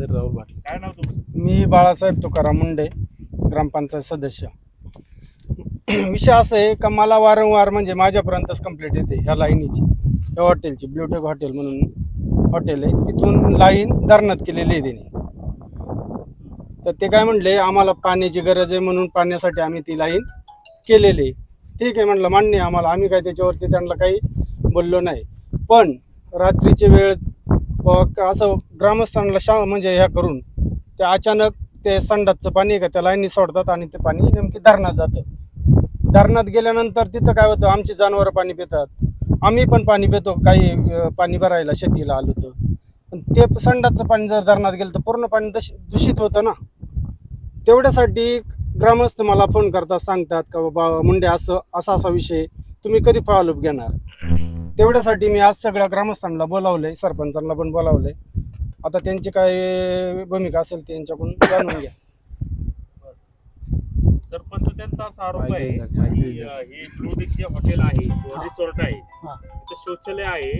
राहुल पाटील काय नाव तुमचं? मी बाळासाहेब तुकाराम मुंडे ग्रामपंचायत सदस्य. विषय असं आहे का मला वारंवार म्हणजे माझ्यापर्यंतच कंप्लेंट येते ह्या लाईनीची. या हॉटेलची ब्ल्यूटेक हॉटेल म्हणून हॉटेल आहे. तिथून लाईन धरणात केलेली आहे त्यांनी. तर ते काय म्हणले आम्हाला पाण्याची गरज आहे म्हणून पाण्यासाठी आम्ही ती लाईन केलेली आहे. ठीक आहे म्हणलं मान्य आहे आम्हाला. आम्ही काय त्याच्यावरती त्यांना काही बोललो नाही. पण रात्रीची वेळ असं ग्रामस्थांना शा म्हणजे ह्या करून ते अचानक ते संडासचं पाणी आहे का त्या लाईनी सोडतात आणि ते पाणी नेमकी धरणात जातं. धरणात गेल्यानंतर तिथं काय होतं आमची जनावरं पाणी पितात. आम्ही पण पाणी पितो काही पाणी भरायला शेतीला आलो तर. ते संडासचं पाणी जर धरणात गेलं तर पूर्ण पाणी दश दूषित होतं ना. तेवढ्यासाठी ग्रामस्थ मला फोन करतात सांगतात का बाबा मुंडे असं असा असा विषय तुम्ही कधी फॉलोअप घेणार? तेवढ्यासाठी मी आज सगळ्या ग्रामस्थांना बोलावलंय सरपंचांना पण बोलावलंय. आता त्यांची काय भूमिका असेल ते त्यांच्याकडून जाणून घ्या. सरपंच त्यांचा असा आरोप आहे आहे, माहिती की आहे. अं, हे जे हॉटेल आहे किंवा रिसॉर्ट आहे. तिथं शौचालय आहे.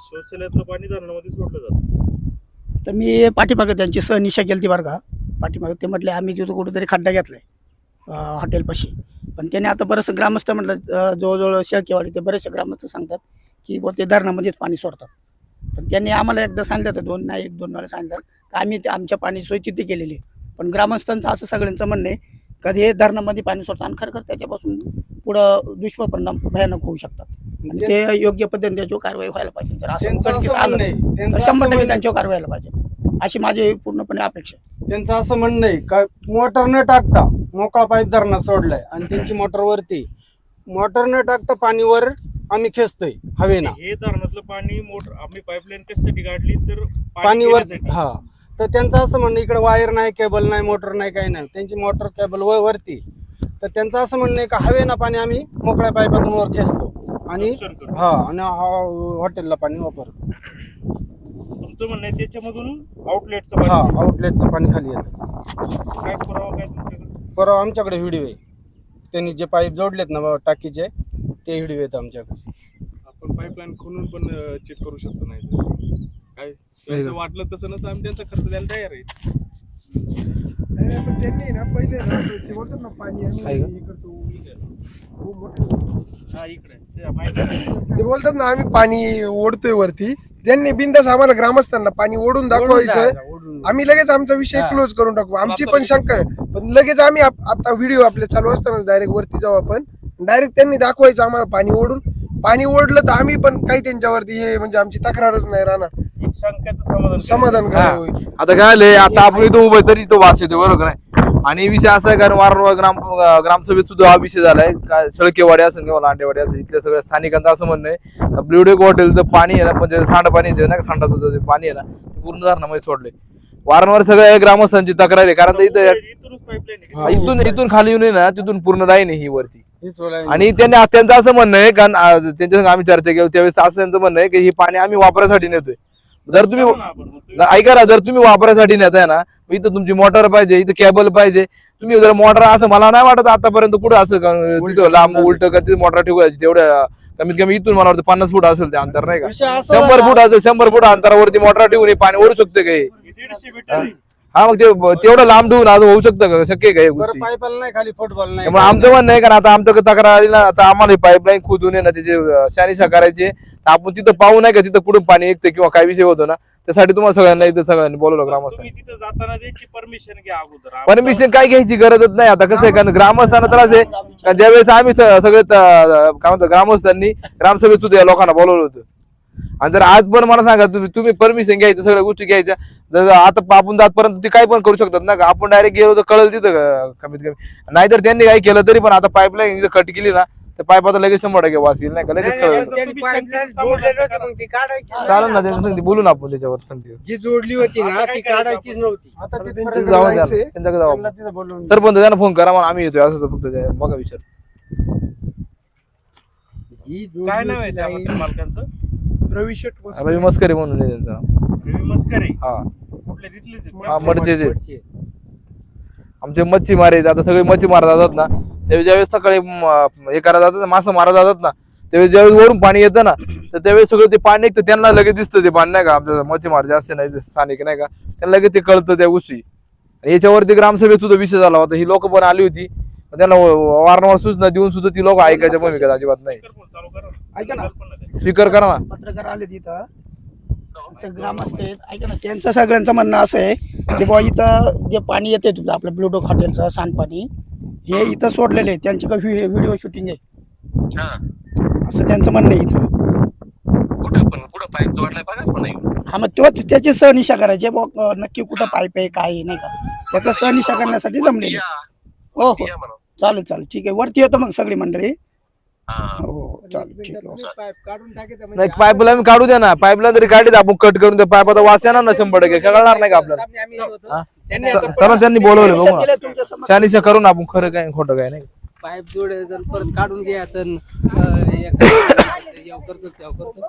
शौचालयातलं पाणी धरणामध्ये सोडलं जातं. तर मी पाठीमागं त्यांची सहनिशा केली ती बरं का. पाठीमागं ते म्हटले आम्ही तिथं कुठेतरी खड्डा घेतलाय अं, हॉटेलपाशी. पण त्याने आता बरंचसं ग्रामस्थ म्हटलं अं, जवळजवळ शेळकेवाडी ते बरेचसे ग्रामस्थ सांगतात की बुवा ते धरणामध्येच पाणी सोडतात. पण त्यांनी आम्हाला एकदा सांगितलं होतं दोन नाही एक दोन वेळा सांगितलं. का आम्ही ते आमच्या पाणी सोय तिथे केलेली पण ग्रामस्थांचं असं सगळ्यांचं म्हणणं आहे का हे धरणामध्ये पाणी सोडतात आणि खरं त्याच्यापासून पुढं दुष्परिणाम भयानक होऊ शकतात. आणि ते योग्य पद्धतीने त्याच्यावर कारवाई व्हायला पाहिजे जर असं उघडकीस आलं तर असं शंभर टक्के त्यांच्यावर कारवाई व्हायला पाहिजे. अशी माझी पूर्णपणे अपेक्षा आहे. त्यांचं असं म्हणणं आहे का मोटर न टाकता मोकळा पाईप धरणात सोडलाय आणि त्यांची मोटर वरती. मोटर न टाकता पाणीवर आम्ही खेचतोय हवेना हे धरणातलं पाणी मोटर आम्ही पाईपलाईन कशासाठी काढली तर पाणीवर पिण्यासाठी. हा. तर त्यांचं असं म्हणणं इकडे वायर नाही केबल नाही मोटर नाही काही नाही. त्यांची मोटर केबल व वरती. तर त्यांचं असं म्हणणं आहे का हवेना पाणी आम्ही मोकळ्या पाईपातून वर खेचतो. आणि करतो. हा आणि हा- हॉटेलला पाणी वापरतो. तुमचं म्हणणं आहे त्याच्यामधून आउटलेटचं हा पाणी आउटलेटचं पाणी खाली येतं. काय पुरावा काय तुमच्याकडे? परवा आमच्याकडे व्हिडिओ आहे. त्यांनी जे पाईप जोडलेत ना बाबा टाकीचे ते व्हिडिओ आहेत आमच्याकडे. आपण पाईपलाईन खोलून पण चेक करू शकतो नाही तर. काय? त्यांचं वाटलं तसं नसं आम्ही त्यांचा खर्च द्यायला तयार आहे नाही, पण त्यांनी ना पहिले ना ते बोलतात ना पाणी आम्ही आहे का? हे करतो. खूप मोठं. हा इकडे. ते माहिती आहे. ते बोलतात ना आम्ही पाणी ओढतोय वरती. त्यांनी बिंदास आम्हाला ग्रामस्थांना पाणी ओढून दाखवायचं. आम्ही लगेच आमचा विषय हा. क्लोज करून टाकू. आमची पण शंका आहे. पण लगेच आम्ही आप- आता व्हिडिओ आपले चालू असताना डायरेक्ट वरती जाऊ आपण. डायरेक्ट त्यांनी दाखवायचं आम्हाला पाणी ओढून. पाणी ओढलं तर आम्ही पण काही त्यांच्यावरती हे म्हणजे आमची तक्रारच नाही राहणार. एक शंकाचं समाधान समाधान हा. करावं होईल. आता काय आलंय आता आपण इथं उभं तरी तो वास येतो बरोबर आहे. आणि विषय असा आहे कारण वारंवार ग्राम ग्रामसभेत सुद्धा हा विषय झालाय. काय सळकेवाडी असेल किंवा लांडेवाडी असेल इथल्या सगळ्या स्थानिकांचं असं म्हणणं आहे. ब्ल्यूडेक हॉटेलचं पाणी आहे ना म्हणजे सांड पाणी येते ना सांडाचं जे पाणी आहे ना ते पूर्ण धरणामध्ये सोडले वारंवार सगळ्या ग्रामस्थांची तक्रार आहे कारण इथं इथूनच pipeline आहे. इथून इथून खाली येऊन आहे ना तिथून पूर्ण लाईन आहे ही वरती. आणि त्यांनी त्यांचं असं म्हणणं आहे कारण त्यांच्या संग आम्ही चर्चा केली त्यावेळेस असं त्यांचं म्हणणं आहे की ही पाणी आम्ही वापरासाठी नेतोय. जर तुम्ही ऐका ना जर तुम्ही वापरासाठी नेताय ना मग इथं तुमची मोटर पाहिजे इथं केबल पाहिजे. तुम्ही जर मोटर असं मला नाही वाटत आतापर्यंत कुठं असं तिथं लांब उलट का तिथे मोटर ठेवायची तेवढ्या कमीत कमी इथून मला वाटतं पन्नास फूट असेल ते अंतर नाही का? शंभर फूट असेल शंभर फूट अंतरावरती मोटर ठेवून हे पाणी ओढू शकते का हे? आहे. मग ते तेवढं लांब ठेवून असं होऊ शकतं का? शक्य आहे का हे बरं गोष्टी? पाईपाला नाही खाली फुटबॉल नाही. त्यामुळे आमचं म्हणणं आहे कारण आता आमचं तक्रार आली ना आता आम्हाला पाईपलाईन खोदून आहे ना त्याचे शानिशा करायचे. आपण तिथं पाहू नाही का तिथं कुठून पाणी येतं किंवा काय विषय होतो ना त्यासाठी तुम्हाला सगळ्यांना इथं सगळ्यांनी बोलवलं ग्रामस्थांनी. तुम्ही तिथं जाताना त्याची परमिशन घ्या अगोदर. परमिशन काय घ्यायची गरजच नाही आता कसं आहे कारण ग्रामस्थांना तर असे का ज्यावेळेस आम्ही स- सगळे त- काय म्हणतो ग्रामस्थांनी ग्रामसभेत सुद्धा या लोकांना बोलवलं होतं. आणि जर आज पण मला सांगा तुम्ही तुम्ही परमिशन घ्यायचं सगळ्या गोष्टी घ्यायच्या जर आता आपण जातपर्यंत ते काय पण करू शकतात ना आपण डायरेक्ट गेलो तर कळलं तिथं कमीत कमी नाहीतर त्यांनी काय केलं तरी पण आता पाईपलाईन कट केली ना तर पाईपाचा लगेच शंभर टक्के वास येईल नाही का? लगेच कळलं. त्यांनी मग चालेल ना त्यांचं सांगते बोलू ना आपण त्याच्यावर सांगते जी जोडली होती आता ना ती काढायचीच नव्हती. आता आता त्यांच्याकडे जाऊ द्या जायचंय. त्यांच्याकडे जाऊ. त्यांना आपण. तिथं बोलवून सरपंच त्यांना फोन करा मला आम्ही येतोय असं फक्त ते बघा विचार. जी जोडली काय नाव आहे होती त्या line- हॉटेल मालकांचं? रवी शेट मस्कर. रवी मस्करी म्हणून आहे त्यांचा. रवी मस्करे? हा. कुठले तिथलेच आहेत? हा वरची. आमचे मच्छीमार आहेत. आता सगळे मच्छी मारा जातात ना त्यावेळी ज्यावेळेस सकाळी म- हे करा जातात ना, मासे मारा जातात ना त्यावेळेस ज्यावेळेस वरून पाणी येतं ना तर त्यावेळेस सगळं ते पाणी निघतं त्यांना लगेच दिसतं ते पाणी नाही का? आपल्याला मच्छीमार जास्त नाही ते स्थानिक नाही का? त्यांना लगेच ते कळतं त्या गोष्टी. आणि याच्यावरती ग्रामसभेत सुद्धा विषय झाला होता. ही लोक पण आली होती. पण त्यांना व- वारंवार सूचना देऊन सुद्धा ती लोक ऐकायच्या भूमिकेत अजिबात नाही. चालू करा ना. ऐका ना. स्पीकर करा ना. पत्रकार आले तिथं. ग्रामस्थ आहेत. ऐका ना त्यांचं सगळ्यांचं म्हणणं असं आहे की बुवा इथं जे पाणी येते तुझं आपलं ब्लूडॉक हॉटेलचं सांडपाणी हे इथं सोडलेलं आहे. त्यांची काही व्हिडिओ शूटिंग आहे? हा. असं त्यांचं म्हणणं आहे इथं. कुठं पण कुठं पाईप जोडलाय बघा पण नाही हा मग तेव्हा त्याची सहनिशा करायची नक्की कुठं पाईप आहे काय नाही का? त्याचा सहनिशा करण्यासाठी जमलेले हो हो. चालेल चालेल. ठीक आहे. वरती येतो मग सगळी मंडळी. हा. हो हो चालेल. ठीक आहे ओके. पाईप काढून टाकायचं नाही पाईपलाईन काढू द्या ना. काढली तर आपण कट करून त्या पाईपाचा वास येणार ना शंभर टक्के. कळणार नाही का आपल्याला? हा? चला. त्यांनी बोलवलं बघू. ना. शहानिशा करून आपण खरं काय खोटं काय नाही पाईप जोडे जर परत काढून घ्यायचं अन, अं, एक- याव करतो त्याव करतो.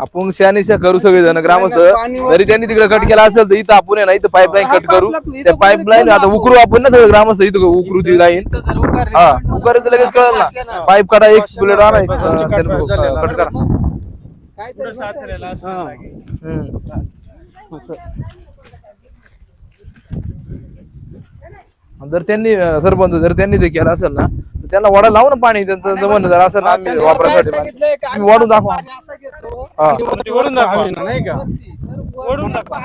आपण शहानिशा करू सगळे जण ग्रामस्थ. जरी त्यांनी तिकडे कट केला असेल तर इथं आपण आहे ना इथं पाईपलाईन कट करू. त्या पाईपलाईन आता उकरू आपण ना सगळं ग्रामस्थ इथं उकरू ती लाईन हा उकारायचं लगेच कळलं ना. पाईप काढा एक प्लेट आणा एक, कट करा. जर त्यांनी सरपंच जर त्यांनी ते केलं असेल ना तर त्यांना वडा लावू ना पाणी त्यांचं जमन जर असं ना आम्ही वापरासाठी वाढून दाखवा. ओढून दाखवा. नाही का?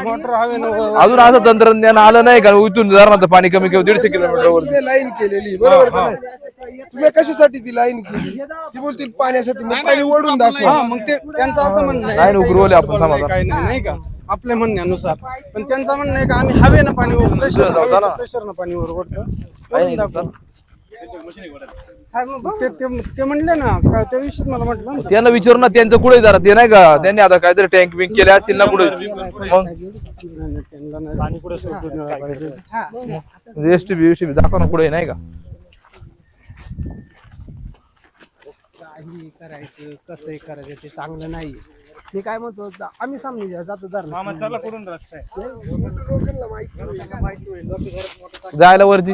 मोटर हवे अजून असं तंत्रज्ञान आलं नाही का? इथून धरणाचं पाणी कमी किंवा दीडशे किलोमीटर वर तुम्ही लाईन केलेली बरोबर का नाही? तुम्ही कशासाठी ती लाईन केली? ती बोलतील पाण्यासाठी मग पाणी ओढून दाखवा. हा मग ते त्यांचं असं म्हणणं आहे, नाही ना, काही उकरवले आपण समाधान. काही नाही नाही का? आपल्या म्हणण्यानुसार. पण त्यांचं म्हणणं आहे का आम्ही हवेनं पाणी प्रेशर जाऊ ना. प्रेशरनं पाणी वर ओढतो काही ओढून दाखवा. ते- ते- ते म्हणले ना का त्या विषयी मला म्हटलं ना. त्यांना विचारू ना त्यांचं कुठे जरा? ते नाही का? त्यांनी आता काहीतरी टँक बिंक केले असतील ना कुठे? मग? त्यांना नाही S T B S T B दाखवा ना कुठे नाही का? काही करायचं कसं करायचं ते चांगलं नाही. मी काय म्हणतो जा- आम्ही सामने जा- जातो जर मामा चला कुठून रस्ता आहे. जायला वरती.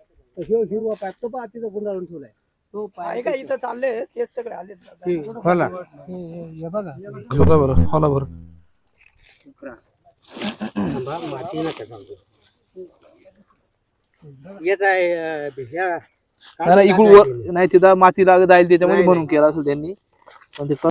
तर ह्यो हिरवा पाईप तो पहा तिथं गुंडाळून ठेवलाय. तो आहे पाईप का इथं चालले? तेच सगळे आले होला हे- हे हे बघा. खोला बरं खोला बरं. येत आहे इकडून वर नाही तिथं माती लागत जाईल त्याच्यामध्ये म्हणून केलं असं त्यांनी. पण ते